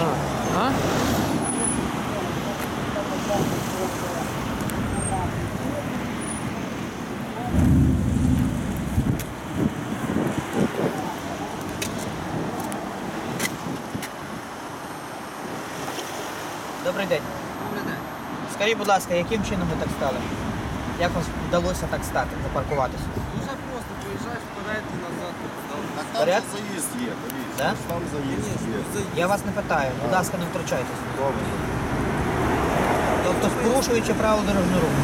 А? Добрий день. Скажіть, будь ласка, яким чином ви так стали? Як вам вдалося так стати, запаркуватися? Там заїзд є, дивіться. Да? Там заїзд є. Я вас не питаю, будь ласка, не втручайтесь. Добре. Тобто, порушуючи правила дорожнього руху.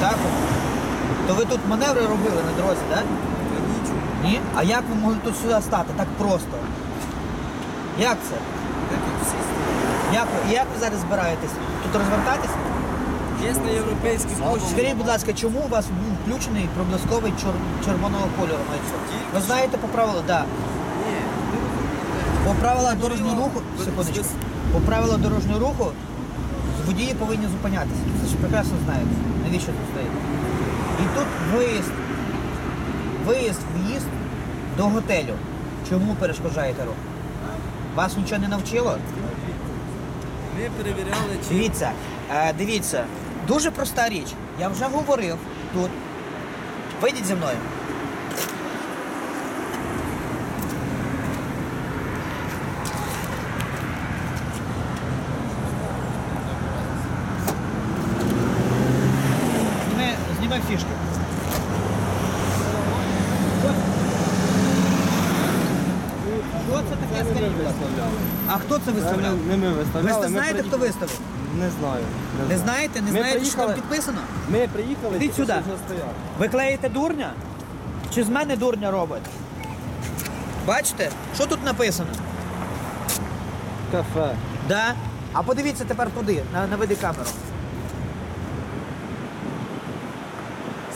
Так? То ви тут маневри робили на дорозі, так? Ні? А як ви могли тут сюди стати? Так просто? Як це? Як ви, як ви зараз збираєтесь? Тут розвертатись? Є на європейській площі. Скажіть, будь ласка, чому у вас був включений проблисковий чор- червоного кольору? Ви знаєте по правилам, так. Ні. По правилах дорожнього руху, секундочку, по правилах дорожнього руху водії повинні зупинятися. Це ж прекрасно знаєте. Навіщо тут стоїть? І тут виїзд, виїзд, в'їзд до готелю. Чому перешкоджаєте рух? Вас нічого не навчило? Ми перевіряли, чи Дивіться, е, дивіться, дуже проста річ. Я вже говорив тут. Вийдіть зі мною. Зніми, зніми фішки. Що це таке скажіть, будь ласка? А хто це виставляв? Не ми Ви виставляли. ж ми знаєте, хто приїхали- виставив? Не знаю. Не знаю. знаєте? Не Ми знаєте, що там підписано? Ми приїхали, Ідіть тільки сюди. що вже стояли. Ви клеїте дурня? Чи з мене дурня робите? Бачите, що тут написано? Кафе. Да? А подивіться тепер туди, на, наведи камеру.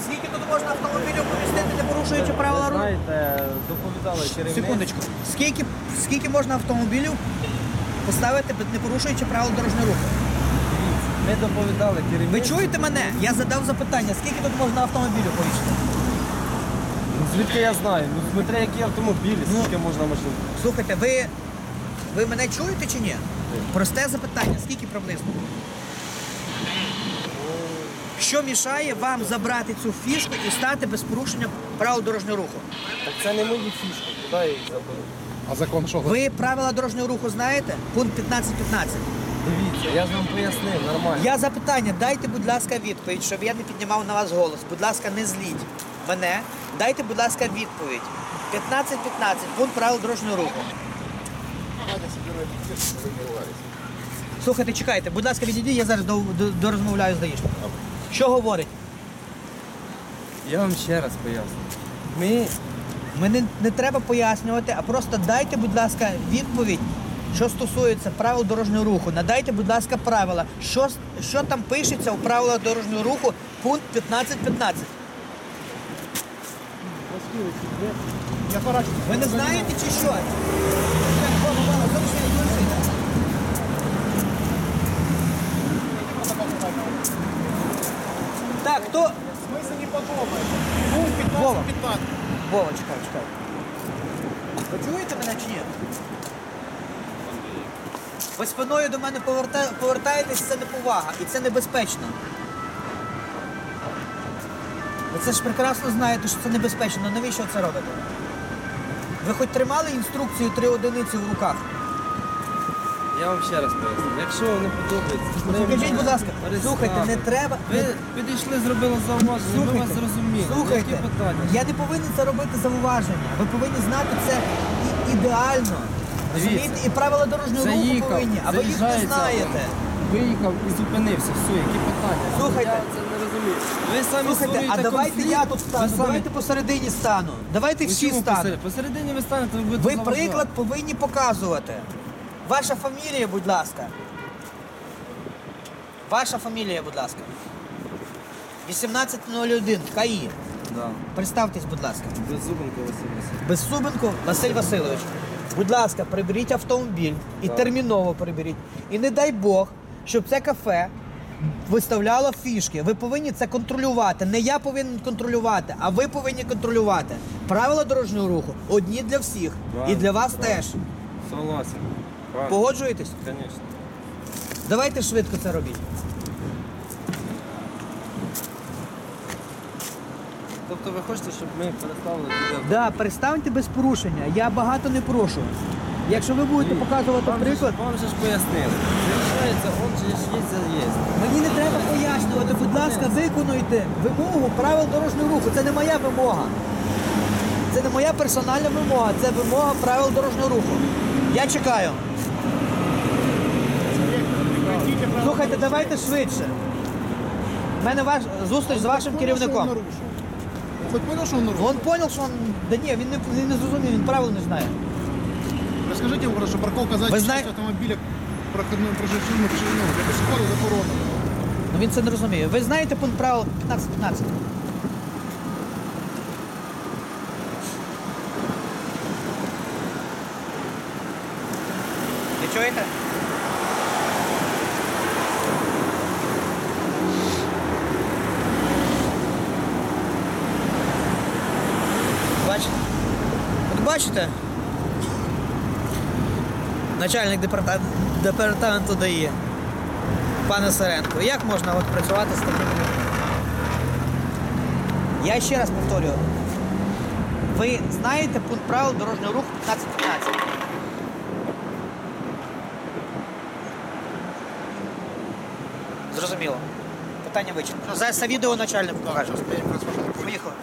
Скільки тут можна автомобілів помістити, не порушуючи правила руху? Знаєте, доповідали керівник. Секундочку. Скільки, скільки можна автомобілів поставити, не порушуючи правила дорожнього руху? Ми доповідали керівник. Ви чуєте мене? Я задав запитання, скільки тут можна автомобілів повісити? Ну, Звідки я знаю? Ну, смотря які автомобілі, Ну. скільки можна машин. Слухайте, ви, ви мене чуєте чи ні? Просте запитання, скільки приблизно? Що мішає вам забрати цю фішку і стати без порушення правил дорожнього руху? Так це не мої фішки, куди я їх забив? А закон що? Ви правила дорожнього руху знаєте? Пункт 15.15. Дивіться, я ж вам пояснив, нормально. Я запитання, дайте, будь ласка, відповідь, щоб я не піднімав на вас голос. Будь ласка, не зліть мене. Дайте, будь ласка, відповідь. 15.15, пункт правил дорожнього руху. Слухайте, чекайте, будь ласка, відійдіть, я зараз до, до, дорозмовляю з даїшником. Що говорить? Я вам ще раз поясню. Ми Мені не треба пояснювати, а просто дайте, будь ласка, відповідь, що стосується правил дорожнього руху. Надайте, будь ласка, правила. Що, що там пишеться у правилах дорожнього руху, пункт 15.15. Ви не знаєте чи що? Так, хто? Смисл не подобається. Пункт Вова. 15 Вова, чекай, чекай. Ви чуєте мене чи ні? Ви спиною до мене поверта... повертаєтесь, це неповага і це небезпечно. Ви це ж прекрасно знаєте, що це небезпечно. Ну, Навіщо це робите? Ви хоч тримали інструкцію три одиниці в руках? Я вам ще раз поясню. Якщо не подобається, Ну, Покажіть, будь ласка, переставте. слухайте, не треба. Ви підійшли, зробили зауваження, ми вас зрозуміли. Слухайте, Які питання? я не повинен це робити зауваження. Ви повинні знати це і- ідеально. Розумієте? І правила дорожнього руху Заїхав, повинні, а ви їх не заїжджається. знаєте. Виїхав і зупинився. Все, які питання? Слухайте. Я це не розумію. Ви самі Слухайте, а створюєте давайте конфлікт. я тут Ви стану, самі- давайте посередині стану. Давайте Ви всі чому стануть. посеред- Посередині ви станете, ви будете Ви заважати. приклад повинні показувати. Ваша фамілія, будь ласка. Ваша фамілія, будь ласка. 1801 КАІ. Да. Представтесь, будь ласка. Беззубенко Василь Васильович. Безсубенко Василь Васильович. Будь ласка, приберіть автомобіль і Так. терміново приберіть. І не дай Бог, щоб це кафе виставляло фішки. Ви повинні це контролювати. Не я повинен контролювати, а ви повинні контролювати. Правила дорожнього руху одні для всіх. І для вас правильно. теж. Согласен. Погоджуєтесь? Звісно. Давайте швидко це робіть. Тобто ви хочете, щоб ми переставили туди? Да, перестаньте без порушення. Я багато не прошу. Якщо ви будете показувати Вам же, приклад, ж- вам же ж пояснили. Залишається, он же ж є заїзд. мені не треба пояснювати, будь ласка, виконуйте вимогу правил дорожнього руху. Це не моя вимога. Це не моя персональна вимога, це вимога правил дорожнього руху. Я чекаю. Слухайте, давайте швидше. У мене ваш зустріч з вашим керівником. Хоть понял, что он нарушил? Он понял, що він... Да ні, він не, він не зрозумів, він правил не знає. Расскажите ему, что парковка сзади Вы часть знаете- автомобиля проходную проживную ширину. Для пешехода заборонено. Ну він це не розуміє. Ви знаєте пункт правил 15-15? Ви чуєте? Бачите? От бачите? Начальник департаменту, дає. Пане Саренко, як можна от працювати з такими людьми? Я ще раз повторюю. Ви знаєте пункт правил дорожнього руху 1515? Зрозуміло. Питання вичерпано. Зараз це відео начальнику покажемо. Поїхали.